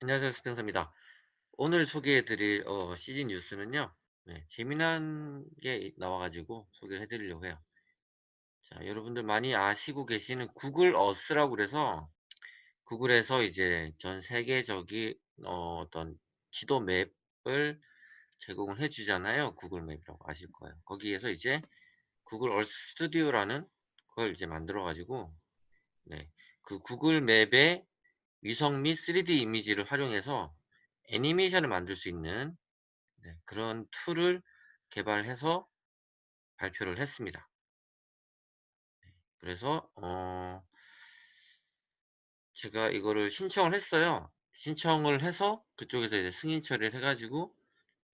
안녕하세요. 스pen서입니다. 오늘 소개해드릴 어, CG 뉴스는요. 네, 재미난 게 나와가지고 소개를 해드리려고 해요. 자, 여러분들 많이 아시고 계시는 구글 어스라고 그래서 구글에서 이제 전 세계적인 어, 어떤 지도 맵을 제공을 해주잖아요. 구글 맵이라고 아실 거예요. 거기에서 이제 구글 얼스 스튜디오라는 걸 이제 만들어 가지고 네, 그 구글 맵의 위성 및 3D 이미지를 활용해서 애니메이션을 만들 수 있는 네, 그런 툴을 개발해서 발표를 했습니다. 네, 그래서 어, 제가 이거를 신청을 했어요. 신청을 해서 그쪽에서 이제 승인 처리를 해가지고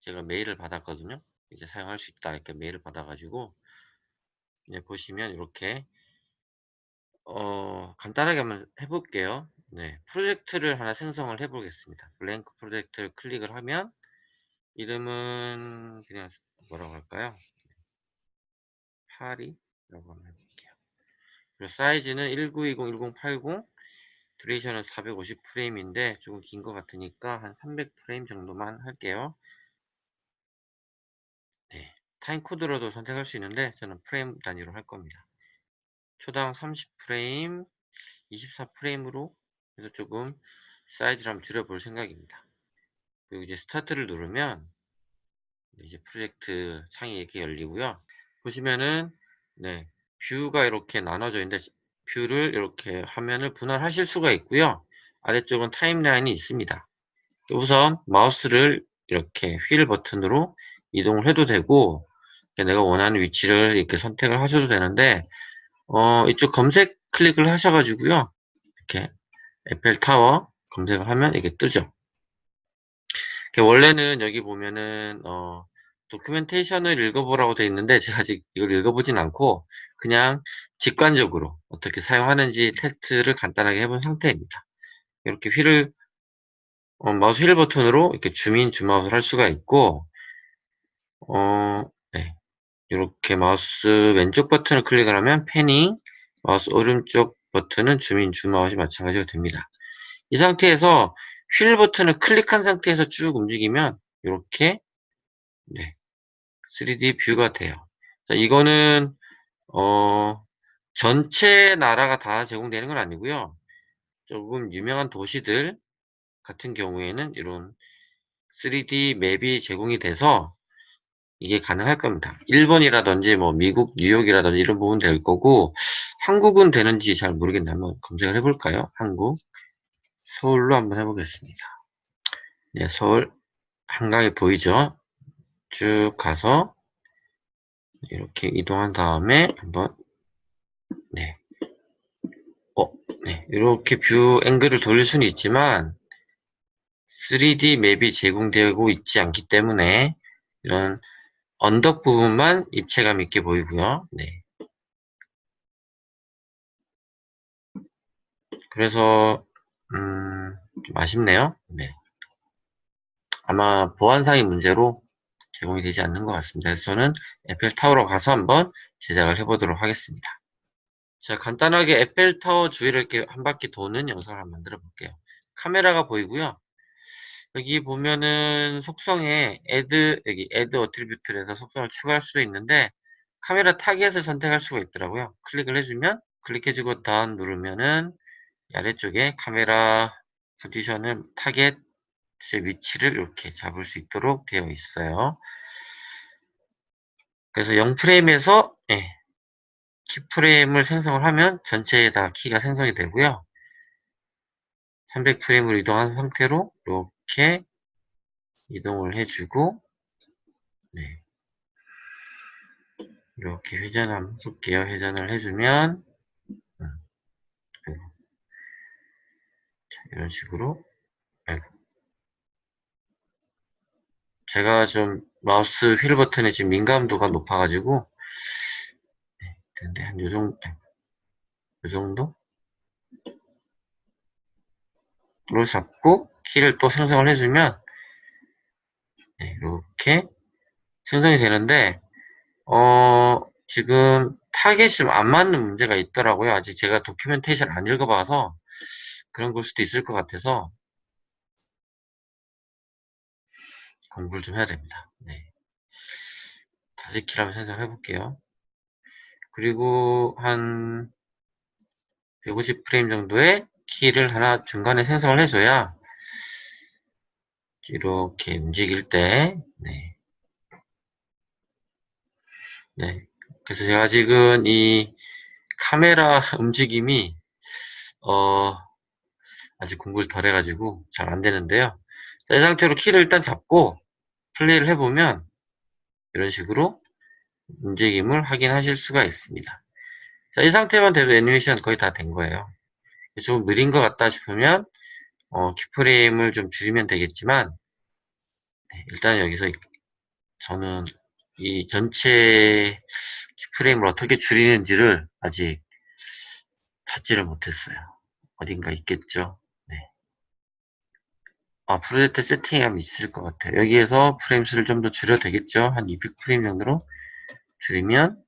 제가 메일을 받았거든요. 이제 사용할 수 있다 이렇게 메일을 받아가지고 네, 보시면 이렇게 어, 간단하게 한번 해볼게요. 네, 프로젝트를 하나 생성을 해보겠습니다. 블랭크 프로젝트를 클릭을 하면 이름은 그냥 뭐라고 할까요? 파리라고 한번 해볼게요. 그리고 사이즈는 1920, 1080, 듀레이션은 450 프레임인데 조금 긴 것 같으니까 한 300 프레임 정도만 할게요. 네, 타임 코드로도 선택할 수 있는데 저는 프레임 단위로 할 겁니다. 초당 30 프레임, 24 프레임으로 해서 조금 사이즈를 한번 줄여볼 생각입니다. 그리고 이제 스타트를 누르면 이제 프로젝트 창이 이렇게 열리고요. 보시면은 네 뷰가 이렇게 나눠져 있는데 뷰를 이렇게 화면을 분할하실 수가 있고요. 아래쪽은 타임라인이 있습니다. 우선 마우스를 이렇게 휠 버튼으로 이동을 해도 되고 내가 원하는 위치를 이렇게 선택을 하셔도 되는데 어, 이쪽 검색 클릭을 하셔가지고요. 이렇게 에펠타워 검색을 하면 이게 뜨죠. 원래는 여기 보면은 어, 도큐멘테이션을 읽어보라고 되어 있는데 제가 아직 이걸 읽어보진 않고 그냥 직관적으로 어떻게 사용하는지 테스트를 간단하게 해본 상태입니다. 이렇게 휠을 어, 마우스 휠 버튼으로 이렇게 줌인 줌아웃을 할 수가 있고 어, 네. 이렇게 마우스 왼쪽 버튼을 클릭을 하면 패닝 마우스 오른쪽 버튼은 줌인 줌아웃이 마찬가지로 됩니다. 이 상태에서 휠 버튼을 클릭한 상태에서 쭉 움직이면 이렇게 네, 3D 뷰가 돼요. 자, 이거는 어, 전체 나라가 다 제공되는 건 아니고요. 조금 유명한 도시들 같은 경우에는 이런 3D 맵이 제공이 돼서 이게 가능할 겁니다. 일본이라든지 뭐 미국 뉴욕이라든지 이런 부분 될 거고 한국은 되는지 잘 모르겠는데 한번 검색을 해볼까요? 한국 서울로 한번 해보겠습니다. 네, 서울 한강이 보이죠? 쭉 가서 이렇게 이동한 다음에 한번 네, 어, 네, 이렇게 뷰 앵글을 돌릴 수는 있지만 3D 맵이 제공되고 있지 않기 때문에 이런 언덕 부분만 입체감 있게 보이고요. 네. 그래서 음, 좀 아쉽네요. 네. 아마 보안상의 문제로 제공이 되지 않는 것 같습니다. 그래서 저는 에펠타워로 가서 한번 제작을 해보도록 하겠습니다. 자, 간단하게 에펠타워 주위를 이렇게 한 바퀴 도는 영상을 한번 만들어 볼게요. 카메라가 보이고요. 여기 보면은 속성에 add, 여기 add 해서 속성을 추가할 수 있는데 카메라 타겟을 선택할 수가 있더라고요. 클릭을 해주면 클릭해주고 다운 누르면은 아래쪽에 카메라 포지션을 타겟의 위치를 이렇게 잡을 수 있도록 되어 있어요. 그래서 0프레임에서 예, 키프레임을 생성을 하면 전체에 다 키가 생성이 되고요. 300프레임으로 이동한 상태로 이렇게 이동을 해주고 네. 이렇게 회전 한번 해볼게요. 회전을 해주면 음. 자, 이런 식으로. 제가 좀 마우스 휠 버튼에 지금 민감도가 높아가지고 네, 근데 한 요정도 요정도 로 잡고 키를 또 생성을 해주면 네, 이렇게 생성이 되는데 어 지금 타겟이 좀 안 맞는 문제가 있더라고요. 아직 제가 도큐멘테이션 안 읽어봐서 그런 걸 수도 있을 것 같아서 공부를 좀 해야 됩니다. 네. 다시 키를 한번 생성해 볼게요. 그리고 한 150프레임 정도의 키를 하나 중간에 생성을 해줘야 이렇게 움직일 때, 네. 네. 그래서 제가 지금 이 카메라 움직임이, 어, 아직 공부를 덜 해가지고 잘 안 되는데요. 자, 이 상태로 키를 일단 잡고 플레이를 해보면 이런 식으로 움직임을 확인하실 수가 있습니다. 자, 이 상태만 돼도 애니메이션 거의 다 된 거예요. 좀 느린 것 같다 싶으면 어, 키프레임을 좀 줄이면 되겠지만 네, 일단 여기서 저는 이 전체 키프레임을 어떻게 줄이는지를 아직 찾지를 못했어요. 어딘가 있겠죠. 네. 아, 프로젝트 세팅이 있을 것 같아요. 여기에서 프레임 수를 좀 더 줄여도 되겠죠. 한 200프레임 정도로 줄이면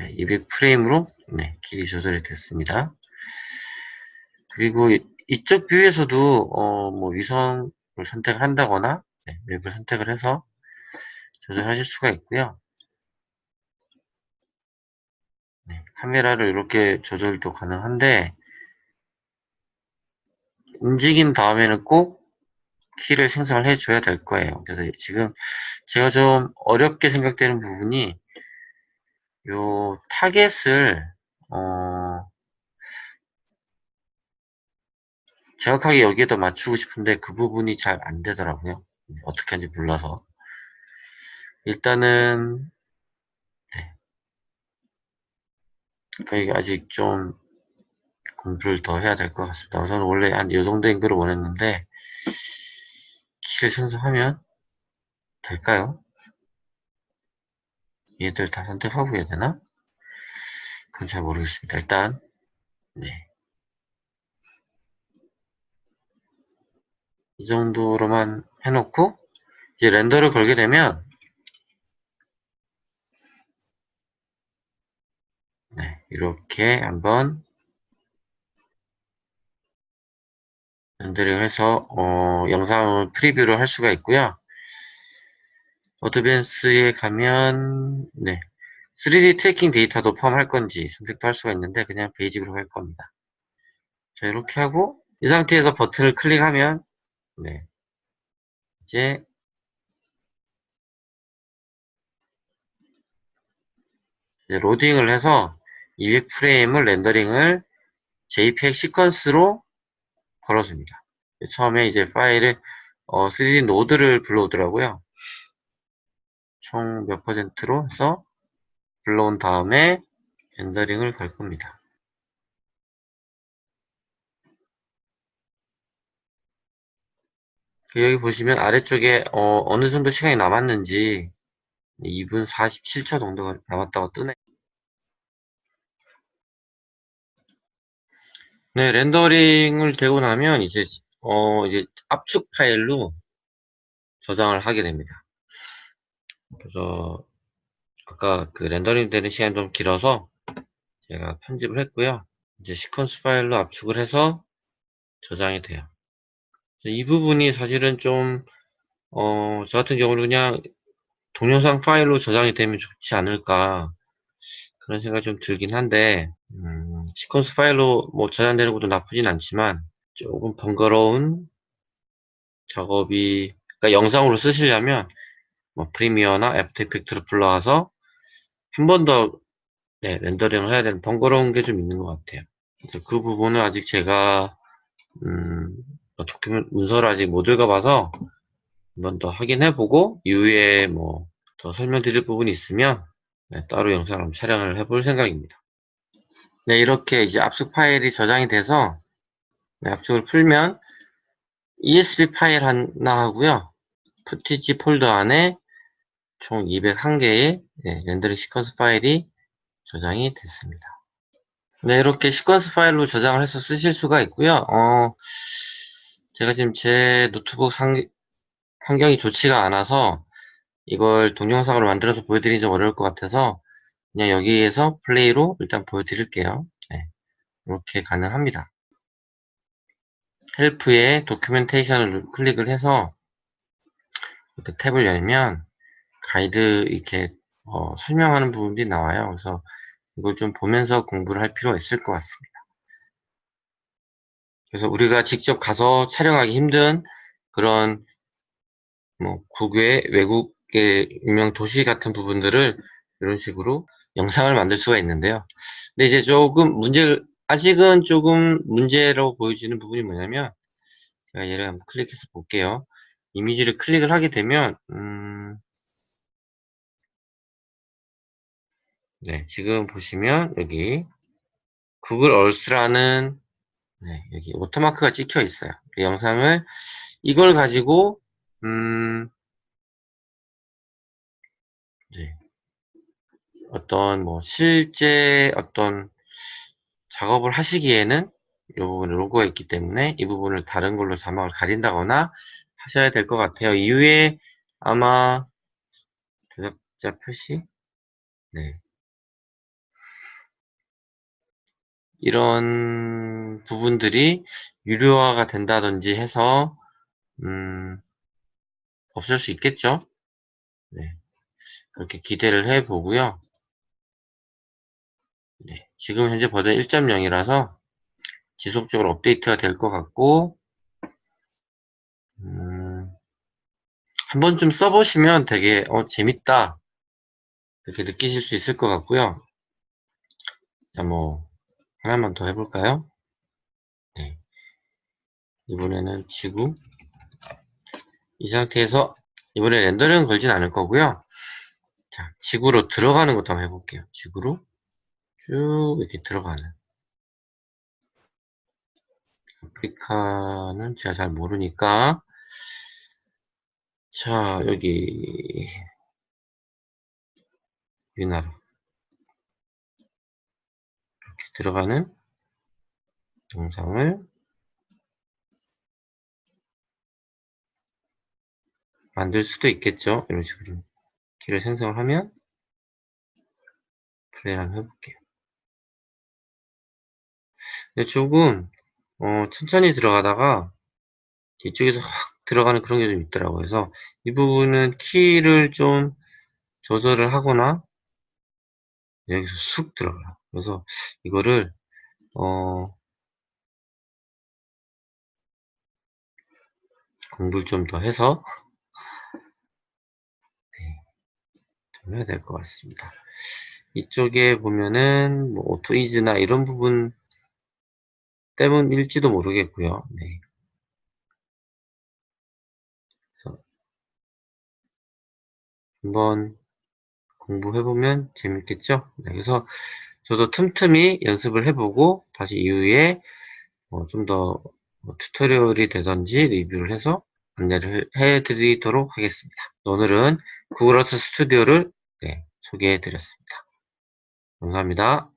네, 200프레임으로 네, 길이 조절이 됐습니다. 그리고 이쪽 뷰에서도 어, 뭐 위성을 선택을 한다거나 네, 맵을 선택을 해서 조절하실 수가 있고요. 네, 카메라를 이렇게 조절도 가능한데 움직인 다음에는 꼭 키를 생성을 해줘야 될 거예요. 그래서 지금 제가 좀 어렵게 생각되는 부분이 요 타겟을 어 정확하게 여기에다 맞추고 싶은데 그 부분이 잘 안 되더라고요. 어떻게 하는지 몰라서 일단은 네. 그러니까 아직 좀 공부를 더 해야 될 것 같습니다. 저는 원래 한이 정도인 글을 원했는데 키를 생성하면 될까요? 얘들 다 선택하고 해야 되나? 그건 잘 모르겠습니다. 일단 네. 이 정도로만 해놓고 이제 렌더를 걸게 되면 네, 이렇게 한번 렌더링을 해서 어, 영상을 프리뷰를 할 수가 있고요. 어드밴스에 가면 네 3D 트래킹 데이터도 포함할 건지 선택도 할 수가 있는데 그냥 베이직으로 할 겁니다. 자 이렇게 하고 이 상태에서 버튼을 클릭하면 네 이제 이제 로딩을 해서 200프레임을 렌더링을 JPEG 시퀀스로 걸어줍니다. 처음에 이제 파일을 어, 3D 노드를 불러오더라고요. 총 몇 퍼센트로 해서 불러온 다음에 렌더링을 걸 겁니다. 여기 보시면 아래쪽에 어, 느 정도 시간이 남았는지 2분 47초 정도가 남았다고 뜨네. 네, 렌더링을 되고 나면 이제 어 이제 압축 파일로 저장을 하게 됩니다. 그래서 아까 그 렌더링 되는 시간이 좀 길어서 제가 편집을 했고요. 이제 시퀀스 파일로 압축을 해서 저장이 돼요. 이 부분이 사실은 좀, 어, 저 같은 경우는 그냥 동영상 파일로 저장이 되면 좋지 않을까. 그런 생각이 좀 들긴 한데, 음, 시퀀스 파일로 뭐 저장되는 것도 나쁘진 않지만, 조금 번거로운 작업이, 그러니까 영상으로 쓰시려면, 뭐 프리미어나 애프터 이펙트를 불러와서 한 번더 네, 렌더링을 해야 되는 번거로운 게 좀 있는 것 같아요. 그래서 그 부분은 아직 제가 음, 도큐ment 문서를 아직 못 읽어봐서 한 번 더 확인해보고 이후에 뭐 더 설명드릴 부분이 있으면 네, 따로 영상을 촬영을 해볼 생각입니다. 네, 이렇게 이제 압축 파일이 저장이 돼서 네, 압축을 풀면 ESP 파일 하나 하고요. 푸티지 폴더 안에 총 201개의 네, 렌더링 시퀀스 파일이 저장이 됐습니다. 네, 이렇게 시퀀스 파일로 저장을 해서 쓰실 수가 있고요. 어, 제가 지금 제 노트북 상, 환경이 좋지가 않아서 이걸 동영상으로 만들어서 보여드리기 좀 어려울 것 같아서 그냥 여기에서 플레이로 일단 보여드릴게요. 네, 이렇게 가능합니다. 헬프에 도큐멘테이션을 클릭을 해서 이렇게 탭을 열면 가이드 이렇게 어, 설명하는 부분들이 나와요. 그래서 이걸 좀 보면서 공부를 할 필요가 있을 것 같습니다. 그래서 우리가 직접 가서 촬영하기 힘든 그런 뭐 국외 외국의 유명 도시 같은 부분들을 이런 식으로 영상을 만들 수가 있는데요. 근데 이제 조금 문제 아직은 조금 문제로 보여지는 부분이 뭐냐면 제가 얘를 한번 클릭해서 볼게요. 이미지를 클릭을 하게 되면 음, 네, 지금 보시면 여기 구글 얼스라는 네, 여기 오토마크가 찍혀 있어요. 그 영상을 이걸 가지고 음, 이제 어떤 뭐 실제 어떤 작업을 하시기에는 이 부분에 로고가 있기 때문에 이 부분을 다른 걸로 자막을 가린다거나 하셔야 될 것 같아요. 이후에 아마 조작자 표시 네. 이런 부분들이 유료화가 된다든지 해서 음, 없을 수 있겠죠. 네. 그렇게 기대를 해 보고요. 네. 지금 현재 버전 1.0이라서 지속적으로 업데이트가 될 것 같고 음, 한 번쯤 써보시면 되게 어, 재밌다 그렇게 느끼실 수 있을 것 같고요. 자, 뭐 하나만 더 해볼까요? 네. 이번에는 지구 이 상태에서 이번에 렌더링 걸진 않을 거고요. 자, 지구로 들어가는 것도 한번 해볼게요. 지구로 쭉 이렇게 들어가는 아프리카는 제가 잘 모르니까 자 여기. 우리나라. 이렇게 들어가는 영상을 만들 수도 있겠죠? 이런 식으로. 길을 생성을 하면 플레이를 한번 해볼게요. 근데 조금 어, 천천히 들어가다가 뒤쪽에서 확 들어가는 그런 게 좀 있더라고요. 그래서 이 부분은 키를 좀 조절을 하거나 여기서 쑥 들어가요. 그래서 이거를 어, 공부를 좀 더 해서 네, 좀 해야 될 것 같습니다. 이쪽에 보면은 뭐 오토이즈나 이런 부분 때문일지도 모르겠고요. 네. 한번 공부해보면 재밌겠죠? 네, 그래서 저도 틈틈이 연습을 해보고 다시 이후에 어, 좀더 뭐 튜토리얼이 되던지 리뷰를 해서 안내를 해드리도록 하겠습니다. 오늘은 구글 어스 스튜디오를 네, 소개해드렸습니다. 감사합니다.